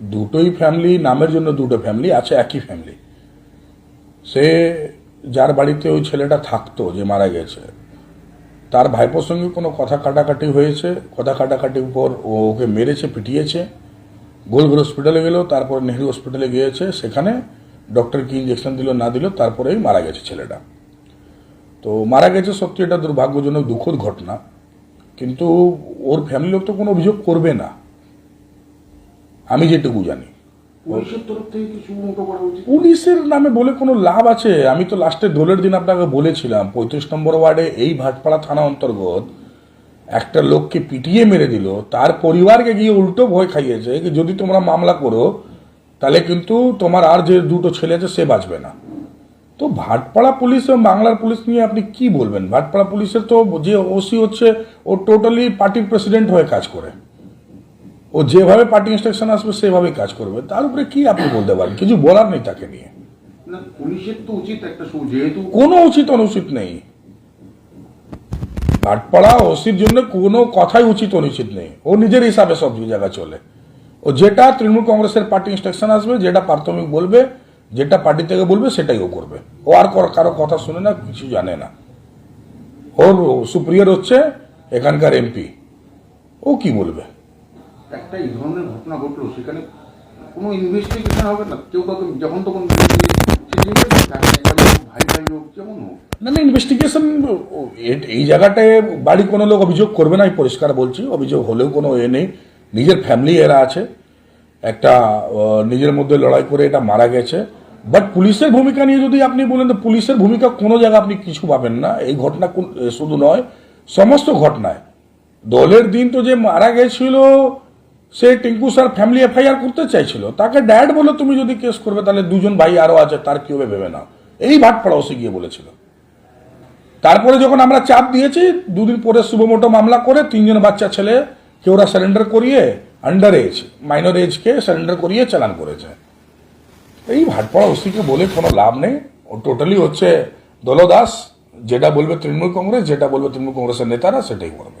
দুটোই ফ্যামিলি নামের জন্য দুটো ফ্যামিলি আছে একই ফ্যামিলি সে যার বাড়িতে ওই ছেলেটা থাকতো যে মারা গেছে, তার ভাইপোর সঙ্গে কোনো কথা কাটাকাটি হয়েছে, কথা কাটাকাটির উপর ওকে মেরেছে, পিটিয়েছে গোলঘর হসপিটালে গেল, তারপর নেহরু হসপিটালে গিয়েছে, সেখানে ডক্টর কি ইঞ্জেকশন দিল, না দিল, তারপরেই মারা গেছে ছেলেটা। তো মারা গেছে সত্যি এটা দুর্ভাগ্যজনক দুঃখদ ঘটনা, কিন্তু ওর ফ্যামিলি লোক তো কোনো অভিযোগ করবে না। আমি যেটুকু জানি। পুলিশের নামে বলে কোনো লাভ আছে? আমি তো লাস্টে দোলের দিন আপনাকে বলেছিলাম পঁয়ত্রিশ নম্বর ওয়ার্ডে এই ভাটপাড়া থানা অন্তর্গত একটা লোককে পিটিয়ে মেরে দিল তার পরিবারকে গিয়ে উল্টো ভয় খাইয়েছে যে যদি তোমরা মামলা করো তাহলে কিন্তু তোমার আর যে দুটো ছেলে আছে সে বাঁচবে না। তো ভাটপাড়া পুলিশ এবং বাংলার পুলিশ নিয়ে আপনি কি বলবেন? ভাটপাড়া পুলিশের তো যে ওসি হচ্ছে ও টোটালি পার্টির প্রেসিডেন্ট হয়ে কাজ করে। ও যেভাবে পার্টি ইনস্ট্রাকশন আসবে সেভাবে কাজ করবে। তার উপরে কি আপনি বলতে পারেন? কিছু বলার নেই তাকে নিয়ে। পুলিশের তো উচিত একটা যেহেতু কোনো উচিত অনুচিত নেই। ভাটপাড়া ওসির জন্য কোনো কথাই উচিত অনুচিত নেই। ও নিজের হিসাবে সব জায়গা চলে। ও যেটা তৃণমূল কংগ্রেসের পার্টি ইনস্ট্রাকশন আসবে যেটা প্রাথমিক বলবে যেটা পার্টি থেকে বলবে সেটাই ও করবে। ও আর কারও কথা শুনে না কিছু জানে না। ওর সুপ্রিয়র হচ্ছে এখানকার এমপি ও কি বলবে? একটা এই ধরনের ঘটনা ঘটলো, সেখানে কোনো ইনভেস্টিগেশন হবে না। কেউ কাউকে যখন তখন ইনভেস্টিগেশন এই জায়গাটায় বাড়ি কোনো লোক অভিযোগ করবে না, আমি পরিষ্কার বলছি, অভিযোগ হলেও কোনো এ নেই। নিজের ফ্যামিলি এরা আছে। একটা নিজের মধ্যে লড়াই করে এটা মারা গেছে। বাট পুলিশের ভূমিকা নিয়ে যদি আপনি বলেন, তো পুলিশের ভূমিকা কোনো জায়গায় আপনি কিছু পাবেন না। এই ঘটনা শুধু নয়, সমস্ত ঘটনায়। দলের দিন তো যে মারা গেছিল সে টিঙ্কু স্যার ফ্যামিলি এফআইআর করতে চাইছিল। তাকে ড্যাড বলে তুমি যদি কেস করবে, তাহলে দুজন ভাই আরও আছে, তার কি হবে ভেবে নাও। এই ভাটপাড়া ওসি গিয়ে বলেছিল। তারপরে যখন আমরা চাপ দিয়েছি, দুদিন পরে শুভমোটো মামলা করে তিনজন বাচ্চা ছেলে কে ওরা সারেন্ডার করিয়ে আন্ডার এজ মাইনর এজকে সারেন্ডার করিয়ে চালান করেছে। এই ভাটপাড়া ওসিকে বলে কোনো লাভ নেই। ও টোটালি হচ্ছে দলদাস। যেটা বলবে তৃণমূল কংগ্রেস, যেটা বলবে তৃণমূল কংগ্রেসের নেতারা, সেটাই করবে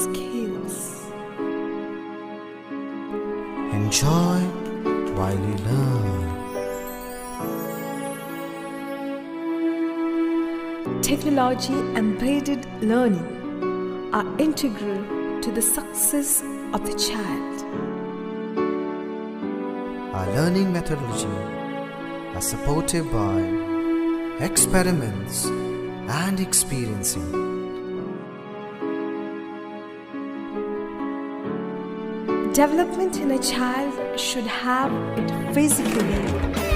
skills. Enjoy while you learn. Technology embedded learning are integral to the success of the child. Our learning methodology are supported by experiments and experiencing. Development in a child should have it physically,